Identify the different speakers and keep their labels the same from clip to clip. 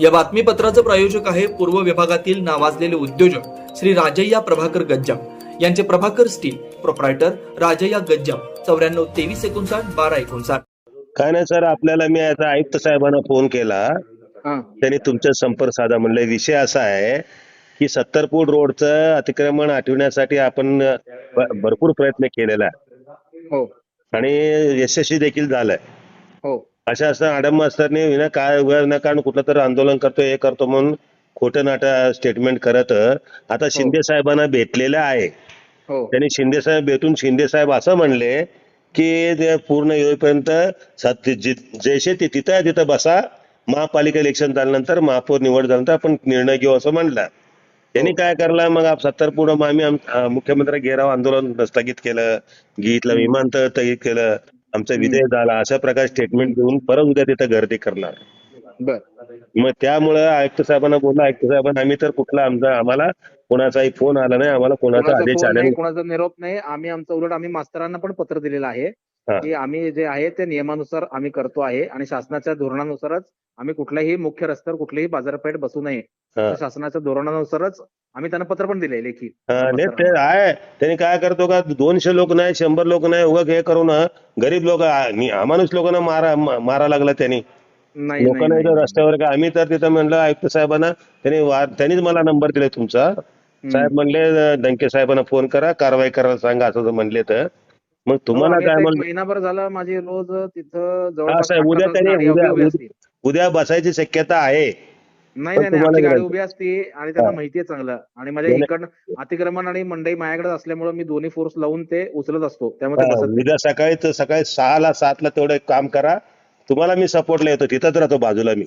Speaker 1: या बातमीपत्राचं प्रायोजक आहे पूर्व विभागातील नावाजलेले उद्योजक श्री राजय्या प्रभाकर गज्जाम. यांचे प्रभाकर स्टील प्रोप्रायटर राजय्या गज्जाम. चौऱ्याण्णव तेवीस एकोणसाठ बारा एकोणसाठ.
Speaker 2: काय नाही सर आपल्याला मी आता आयुक्त साहेबांना फोन केला.
Speaker 3: हा.
Speaker 2: त्यांनी तुमचा संपर्क साधा म्हणलं. विषय असा आहे की सत्तर फूट रोडचं अतिक्रमण हटविण्यासाठी आपण भरपूर प्रयत्न केलेला आहे.
Speaker 3: हो.
Speaker 2: आणि यशस्वी देखील झालाय.
Speaker 3: हो.
Speaker 2: अशा असं आडम मास्तरने विना काय कारण कुठलं तरी आंदोलन करतो हे करतो म्हणून खोटं नाटं स्टेटमेंट करत आता शिंदे साहेबांना भेटलेलं आहे.
Speaker 3: हो.
Speaker 2: त्यांनी शिंदे साहेब भेटून शिंदे साहेब असं म्हणले की ते पूर्ण येईपर्यंत सत- जि- जैसे ते तिथं आहे तिथं बसा. महापालिका इलेक्शन झाल्यानंतर महापौर निवड झाल्यानंतर आपण निर्णय घेऊ असं म्हणलं. त्यांनी काय करला? मग आप- सत्तर पुढं मग आम्ही आम- अं, मुख्यमंत्री घेराव आंदोलन स्थगित केलं. गीतलं विमानतळ स्थगित केलं. आमचं विजय झाला अशा प्रकारे स्टेटमेंट देऊन परत उद्या तिथं गर्दी करणार.
Speaker 3: बर.
Speaker 2: मग त्यामुळं आयुक्त साहेबांना बोललो आयुक्त साहेबांना आम्ही तर कुठला आमचा आम्हाला कोणाचाही फोन आला नाही आम्हाला कोणाचा आदेश आला
Speaker 3: नाही
Speaker 2: नाही.
Speaker 3: कोणाचा निरोप नाही आम्ही आमचं उलट आम्ही मास्तरांना पण पत्र दिलेलं आहे. की आम्ही जे आहे ते नियमानुसार आम्ही करतो आहे आणि शासनाच्या धोरणानुसारच आम्ही कुठल्याही मुख्य रस्त्यावर कुठलीही बाजारपेठ बसू नये. तर शासनाच्या धोरणानुसारच आम्ही त्यांना पत्र पण दिले लेखी
Speaker 2: नाही ते आहे. त्यांनी काय करतो का दोनशे लोक नाही शंभर लोक नाही उगा हे करून गरीब लोक अमानुष लोकांना मारा मारा लागला त्यांनी.
Speaker 3: नाही
Speaker 2: लोकांना इथं. रस्त्यावर का आम्ही तर तिथं म्हणलं आयुक्त साहेबांना त्यांनी त्यांनीच मला नंबर दिले तुमचा. साहेब म्हणले डंके साहेबांना फोन करा कारवाई करायला सांगा असं जर म्हणले तर. मग
Speaker 3: हो,
Speaker 2: तुम्हाला काय म्हणलं
Speaker 3: महिनाभर झाला माझी रोज तिथं
Speaker 2: हा,
Speaker 3: जवळपास
Speaker 2: साहेब,
Speaker 3: आठ
Speaker 2: उद्या त्यांनी- उद्या-
Speaker 3: उभी असते.
Speaker 2: उद्या बसायची शक्यता आहे
Speaker 3: नाही नाही
Speaker 2: तुम्हाला
Speaker 3: आमची गाडी. उभी असते आणि त्यांना
Speaker 2: हा.
Speaker 3: माहितीये चांगलं आणि माझ्या
Speaker 2: नाही,
Speaker 3: इकडं अतिक्रमण आणि मंडई माझ्याकडे असल्यामुळे मी दोन्ही फोर्स लावून ते उचलत असतो त्यामुळे ते
Speaker 2: हा,
Speaker 3: बसत नाही.
Speaker 2: उद्या सकाळी तर सकाळी सहाला सातला तेवढं एक काम करा तुम्हाला मी सपोर्टला येतो तिथंच राहतो बाजूला मी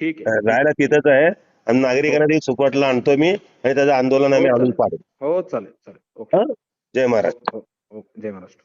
Speaker 3: ठीक आहे
Speaker 2: राहायला तिथंच आहे आणि नागरिकांना ते सपोर्टला आणतो मी आणि त्याचं आंदोलन आम्ही
Speaker 3: हो,
Speaker 2: आणून
Speaker 3: चालेल.
Speaker 2: पाडू
Speaker 3: हो चालेल चालेल ओके
Speaker 2: हा? जय महाराज
Speaker 3: हो, हो, जय Maharashtra